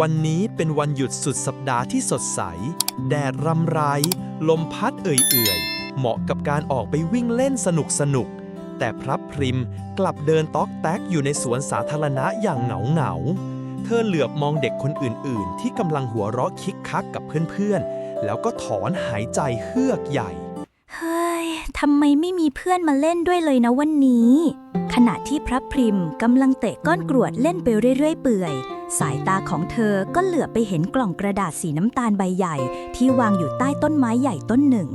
วันนี้เป็นวันหยุดสุดสัปดาห์ที่สดใส แดดรำไร ลมพัดเอื่อยๆ เหมาะกับการออกไปวิ่งเล่นสนุกสนุกๆแต่พรับพริมกลับเดินต๊อกแต๊กอยู่ในสวนสาธารณะอย่างเหงาเหงาๆเธอเหลือบมองเด็กคนอื่นๆ ที่กำลังหัวเราะคิกคักกับเพื่อนๆ แล้วก็ถอนหายใจเฮือกใหญ่ ทำไมไม่มีเพื่อนมาเล่นด้วยเลยนะวันนี้ ขณะที่พระพริมกำลังเตะก้อนกรวดเล่นไปเรื่อยๆเปื่อย สายตาของเธอก็เหลือไปเห็นกล่องกระดาษสีน้ำตาลใบใหญ่ ที่วางอยู่ใต้ต้นไม้ใหญ่ต้นหนึ่ง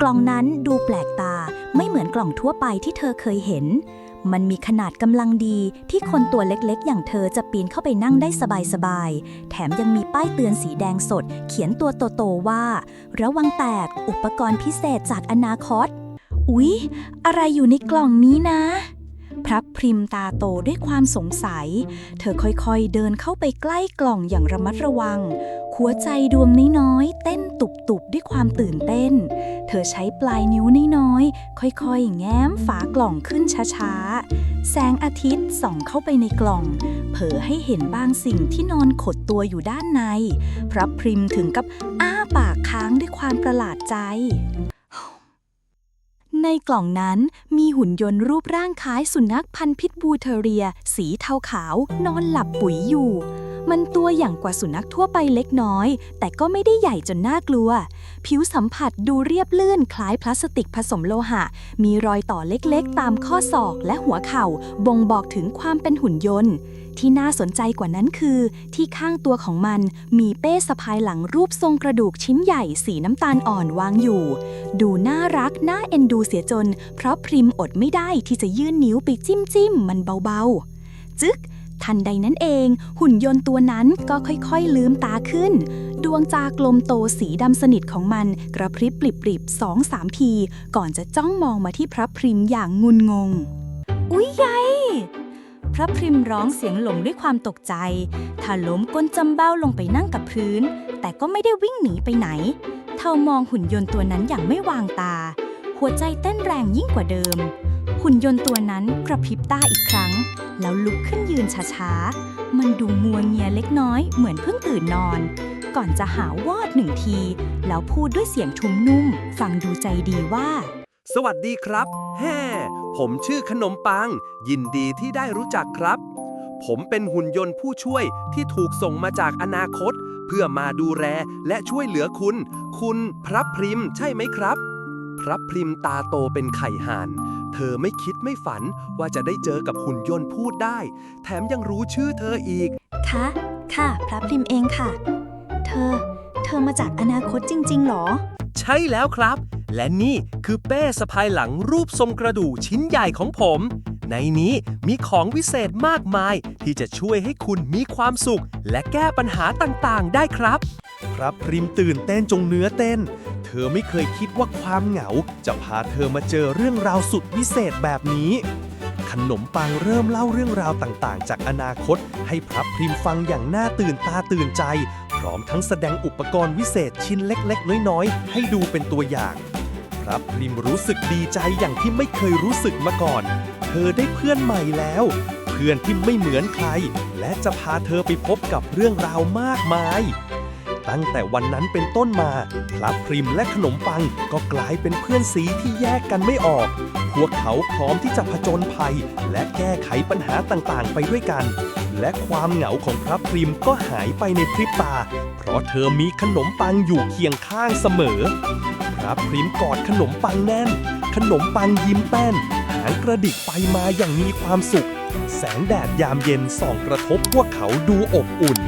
กล่องนั้นดูแปลกตาไม่เหมือนกล่องทั่วไปที่เธอเคยเห็น มันมีขนาดกำลังดีที่คนตัวเล็กๆ อย่างเธอจะปีนเข้าไปนั่งได้สบายๆ แถมยังมีป้ายเตือนสีแดงสด เขียนตัวโตๆว่า ระวังแตกอุปกรณ์พิเศษจากอนาคต อุ๊ย อะไรอยู่ในกล่องนี้นะ พระพริมตาโตด้วยความสงสัย เธอค่อยๆเดินเข้าไปใกล้กล่องอย่างระมัดระวัง หัวใจดวงน้อยๆเต้นตุบๆด้วยความตื่นเต้น เธอใช้ปลายนิ้วน้อยๆค่อยๆ แง้มฝากล่องขึ้นช้าๆ แสงอาทิตย์ส่องเข้าไปในกล่อง เผยให้เห็นบางสิ่งที่นอนขดตัวอยู่ด้านใน พระพริมถึงกับอ้าปากค้างด้วยความประหลาดใจ ในกล่องนั้นมีหุ่นยนต์รูปร่างคล้ายสุนัขพันธุ์พิษบูเทเรีย สีเทาขาวนอนหลับปุ๋ยอยู่ มันตัวอย่างกว่าสุนัขทั่วไปเล็กน้อย แต่ก็ไม่ได้ใหญ่จนน่ากลัว ผิวสัมผัสดูเรียบลื่นคล้ายพลาสติกผสมโลหะ มีรอยต่อเล็กๆ ตามข้อศอกและหัวเข่า บ่งบอกถึงความเป็นหุ่นยนต์ ที่น่าสนใจกว่านั้นคือ ที่ข้างตัวของมันมีเป้สะพายหลังรูปทรงกระดูกชิ้นใหญ่สีน้ำตาลอ่อนวางอยู่ ดูน่ารักน่าเอ็นดูเสียจน เพราะพริมอดไม่ได้ที่จะยื่นนิ้วไปจิ้มจิ้มมันเบาๆ จึ๊ก ทันใดนั้นเอง หุ่นยนต์ตัวนั้นก็ค่อยๆลืมตาขึ้น ดวงจากลมโตสีดำสนิทของมันกระพริบปริบๆสองสามที ก่อนจะจ้องมองมาที่พระพริมอย่างงุนงง อุ๊ยยายพระพริมร้องเสียงหลงด้วยความตกใจถ้าล้มก้นจำเบ้าลงไปนั่งกับพื้น แต่ก็ไม่ได้วิ่งหนีไปไหน เท่ามองหุ่นยนต์ตัวนั้นอย่างไม่วางตา หัวใจเต้นแรงยิ่งกว่าเดิม หุ่นยนต์ตัวนั้นกระพริบตาอีกครั้ง แล้วลุกขึ้นยืนช้าๆ มันดูมัวเงียเล็กน้อยเหมือนเพิ่งตื่นนอน ก่อนจะหาวอดหนึ่งที แล้วพูดด้วยเสียงทุ้มนุ่ม ฟังดูใจดีว่า สวัสดีครับแฮ่ผมชื่อขนมปัง ยินดีที่ได้รู้จักครับ ผมเป็นหุ่นยนต์ผู้ช่วยที่ถูกส่งมาจากอนาคต เพื่อมาดูแลและช่วยเหลือคุณ คุณพระพริมใช่ไหมครับ พระพริมตาโตเป็นไข่ห่าน เธอไม่คิดไม่ฝันว่าจะได้เจอกับหุ่นยนต์พูดได้ แถมยังรู้ชื่อเธออีก คะ ค่ะ พระพริมเองค่ะ เธอ เธอมาจากอนาคตจริง ๆ หรอ ใช่แล้วครับ และนี่คือเป้สะพายหลังรูปทรงกระดูกชิ้นใหญ่ของผม ในนี้มีของวิเศษมากมาย ที่จะช่วยให้คุณมีความสุข และแก้ปัญหาต่างๆ ได้ครับ พระพริมตื่นเต้นจงเนื้อเต้น เธอไม่เคยคิดว่าความเหงา จะพาเธอมาเจอเรื่องราวสุดวิเศษแบบนี้ ขนมปังเริ่มเล่าเรื่องราวต่างๆ จากอนาคต ให้พระพริมฟังอย่างน่าตื่นตาตื่นใจ พร้อมทั้งแสดงอุปกรณ์วิเศษชิ้นเล็ก ๆ น้อย ๆ ให้ดูเป็นตัวอย่าง พระพริมรู้สึกดีใจอย่างที่ไม่เคยรู้สึกมาก่อน เธอได้เพื่อนใหม่แล้ว เพื่อนที่ไม่เหมือนใคร และจะพาเธอไปพบกับเรื่องราวมากมาย ตั้งแต่วันนั้นเป็นต้นมาพลับพริมและขนมปังก็กลายเป็นเพื่อนสีที่แยกกันไม่ออก พวกเขาพร้อมที่จะผจญภัย และแก้ไขปัญหาต่างๆ ไปด้วยกัน และความเหงาของพระพริมก็หายไปในพริบตา เพราะเธอมีขนมปังอยู่เคียงข้างเสมอ พระพริมกอดขนมปังแน่น ขนมปังยิ้มแป้น หางกระดิกไปมาอย่างมีความสุข แสงแดดยามเย็นส่องกระทบพวกเขาดูอบอุ่น